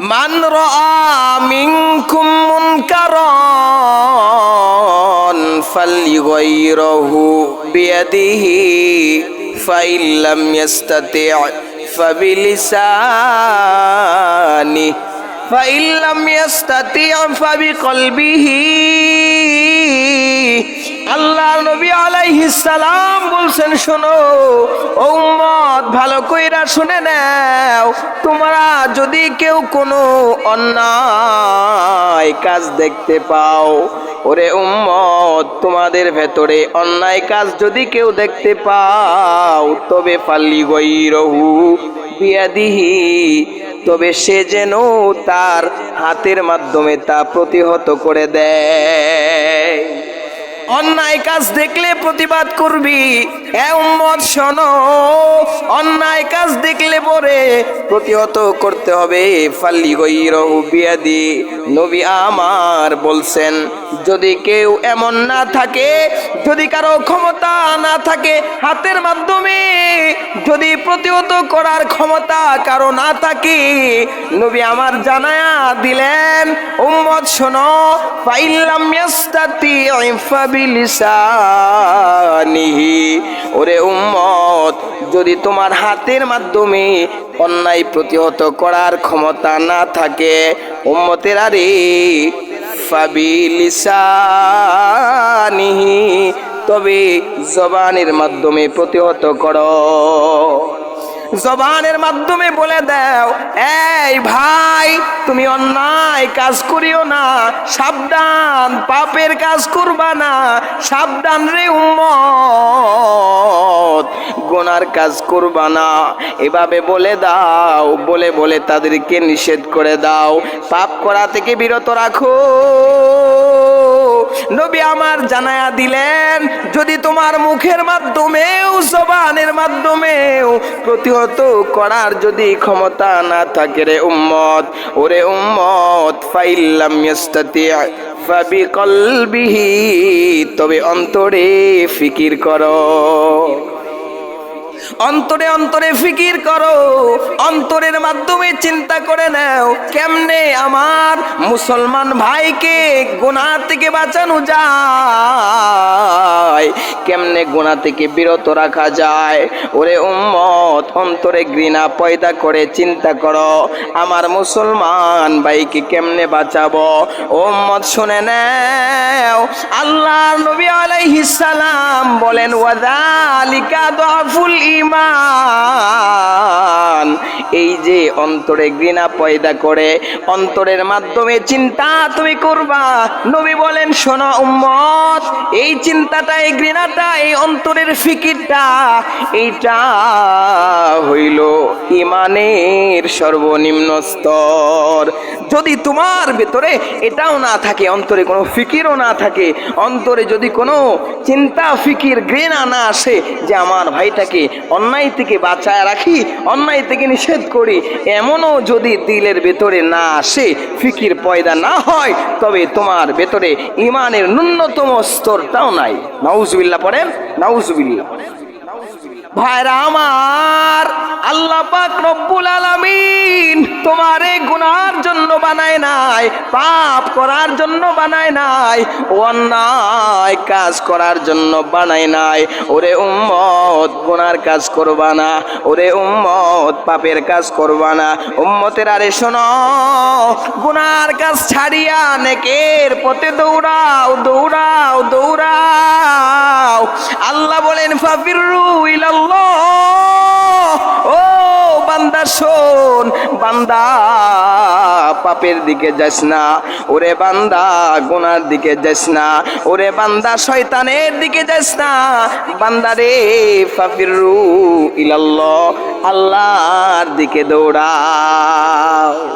মান মিনকুম মুনকারান ফালইগাইরাহু বিয়াদিহি, ফাইন লাম ইস্তাতি' ফাবিলিসানি, ফাইন লাম ইস্তাতি' ফাবিকলবিহি। আল্লাহ নবী আলাইহিস সালাম বলছেন, শোনো, ও ভালো কইরা শুনে নাও, তোমরা যদি কেউ কোনো অন্যায় কাজ দেখতে পাও, ওরে উম্মত, তোমাদের ভেতরে অন্যায় কাজ যদি কেউ দেখতে পাও, তবে ফাল্লি গৈরহু বিয়াদিহি, তবে সে যেন তার হাতের মাধ্যমে তা প্রতিহত করে দেয়। অন্যায় কাজ দেখলে প্রতিবাদ করবি। অন্যায় কাজ দেখলে পরে প্রতিহত করতে হবে। ফাল্লি গৈরহু বিয়াদি। নবী আমার বলছেন যদি কেউ এমন না থাকে, যদি কারও ক্ষমতা না থাকে হাতের মাধ্যমে, যদি প্রতিহত করার ক্ষমতা কারও না থাকে, নবী আমার জানায়া দিলেন, উম্মত শোনো ফাইল্লাম ইয়াস্তাতি ফাবিলিসানিহি ওরে উম্মত, যদি তোমার হাতের মাধ্যমে অন্যায় প্রতিহত করার ক্ষমতা না থাকে, উম্মতের আরে তবে জবানের মাধ্যমে প্রতিহত করো। জবানের মাধ্যমে বলে দাও, এই ভাই, তুমি অন্যায় কাজ করিও না, সাবধান, পাপের কাজ করবা না, সাবধান রে উম্মত, গোনার কাজ করবা না। এভাবে বলে দাও, বলে বলে তাদেরকে নিষেধ করে দাও। পাপ করা থেকে বিরত রাখো। নবী আমার জানায়া দিলেন, যদি তোমার মুখের মাধ্যমেও, জবানের মাধ্যমেও প্রতিহত করার যদি ক্ষমতা না থাকে রে উম্মত, ওরে উম্মত, ফাইল্লাম ইয়াস্তাতি ফাবি কলবিহি তবে অন্তরে ফিকির করো। অন্তরে অন্তরে ফিকির করো। অন্তরের মাধ্যমে চিন্তা করে নাও, কেমনে আমার মুসলমান ভাইকে গোনা থেকে বাঁচানো যায়, কেমনে গোনা থেকে বিরত রাখা যায়। ওরে উম্মত অন্তরে ঘৃণা পয়দা করে চিন্তা করো। আমার মুসলমান ভাইকে কেমনে বাঁচাবো? উম্মত শুনে নাও। আল্লাহ নবী আলাইহিস সালাম বলেন ওয়াদালিকা দাফুল ইমান এই যে অন্তরে ঘৃণা পয়দা করে, অন্তরের মাধ্যমে চিন্তা তুমি করবা। নবী বলেন, শোনো উম্মত, এই চিন্তাটা, এই ঘৃণাটা, এই অন্তরের ফিকিরটা, এইটা হইল ইমানের সর্বনিম্ন স্তর। যদি তোমার ভেতরে এটাও না থাকে, অন্তরে কোনো ফিকিরও না থাকে, অন্তরে যদি কোনো চিন্তা, ফিকির, ঘৃণা না আসে যে আমার ভাইটাকে অন্যায় থেকে বাঁচায় রাখি, অন্যায় থেকে নিষেধ করি, এমনও যদি দিলের ভেতরে না আসে, ফিকির পয়দা না হয়, তবে তোমার ভেতরে ইমানের ন্যূনতম স্তরটাও নাই। নাউজুবিল্লাহ পড়েন, নাউজুবিল্লাহ। ভাইরা আমার, আল্লাহ পাক রব্বুল আলামিন তোমারে গুনার জন্য বানায় নাই, পাপ করার জন্য বানায় নাই, অন্যায় কাজ করার জন্য বানায় নাই। ওরে উম্মত, গুনার কাজ করবা না। ওরে উম্মত, পাপের কাজ করবা না। উম্মতের আরে শোনো, গুনার কাজ ছাড়িয়া নেকের পথে দৌড়াও দৌড়াও দৌড়াও। আল্লাহ বলেন ফাফিরু ইলাল্লাহ। ও বান্দা, শোন, বান্দা, পাপের দিকে যাস না। ওরে বান্দা, গোনার দিকে যাস না। ওরে বান্দা, শয়তানের দিকে যাস না। বান্দা রে ফাফিরু ইলাল্লাহ, আল্লাহর দিকে দৌড়াও।